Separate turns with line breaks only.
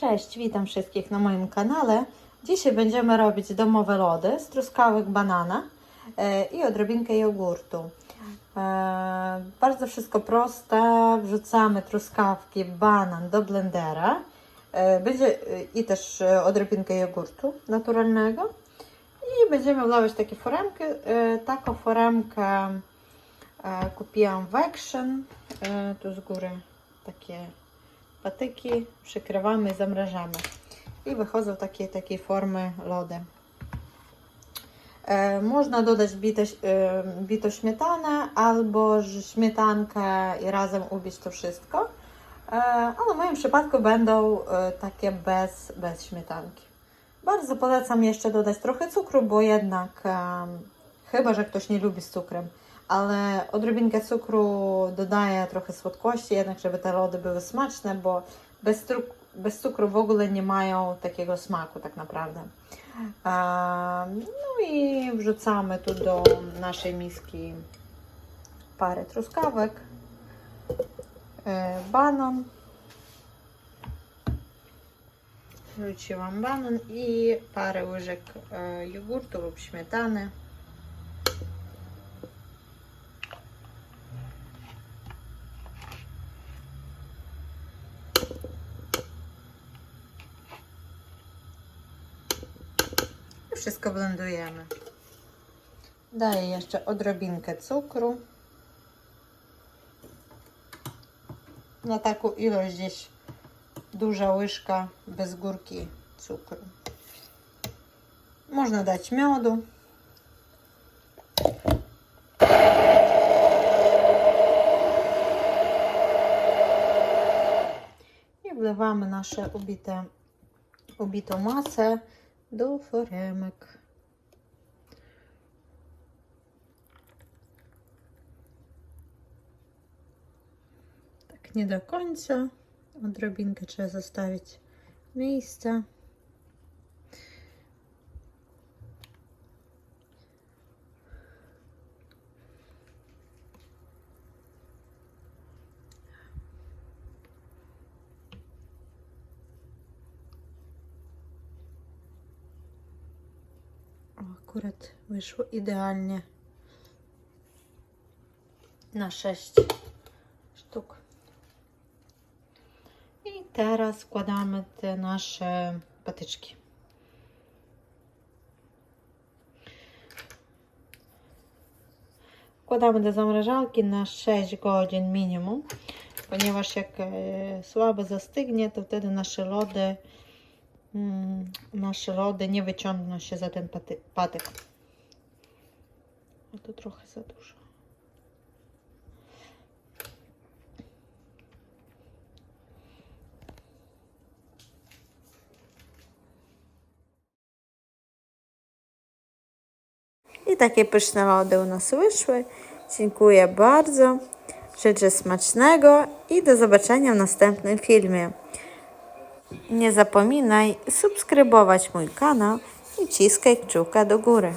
Cześć, witam wszystkich na moim kanale. Dzisiaj będziemy robić domowe lody z truskawek banana e, i odrobinkę jogurtu. E, bardzo wszystko proste. Wrzucamy truskawki, banan do blendera. E, będzie i też odrobinkę jogurtu naturalnego. I będziemy wlawać takie foremki. Taką foremkę kupiłam w Action. Tu z góry takie patyki, przykrywamy zamrażamy. I wychodzą takie, takiej formy lody. E, można dodać bite, e, bitą śmietanę albo śmietankę i razem ubić to wszystko. E, ale w moim przypadku będą e, takie bez, bez śmietanki. Bardzo polecam jeszcze dodać trochę cukru, bo jednak e, chyba, że ktoś nie lubi z cukrem, ale odrobinkę cukru dodaje trochę słodkości, jednak żeby te lody były smaczne, bo bez, bez cukru w ogóle nie mają takiego smaku tak naprawdę. No i wrzucamy tu do naszej miski parę truskawek, e, banan. Wrzuciłam banan i parę łyżek e, jogurtu lub śmietany. Wszystko blendujemy. Daję jeszcze odrobinkę cukru. Na taką ilość gdzieś duża łyżka bez górki cukru. Można dać miodu. I wlewamy nasze ubite, ubitą masę do foremek. Tak nie do końca. Odrobinkę trzeba zostawić miejsca. Akurat wyszło idealnie na 6 sztuk. I teraz wkładamy te nasze patyczki. Wkładamy do zamrażalki na 6 godzin minimum, ponieważ jak e, słabo zastygnie, to wtedy nasze lody nasze lody nie wyciągną się za ten paty, patyk. A to trochę za dużo. I takie pyszne lody u nas wyszły. Dziękuję bardzo. Życzę smacznego i do zobaczenia w następnym filmie. Nie zapominaj subskrybować mój kanał i ciskaj kciuka do góry.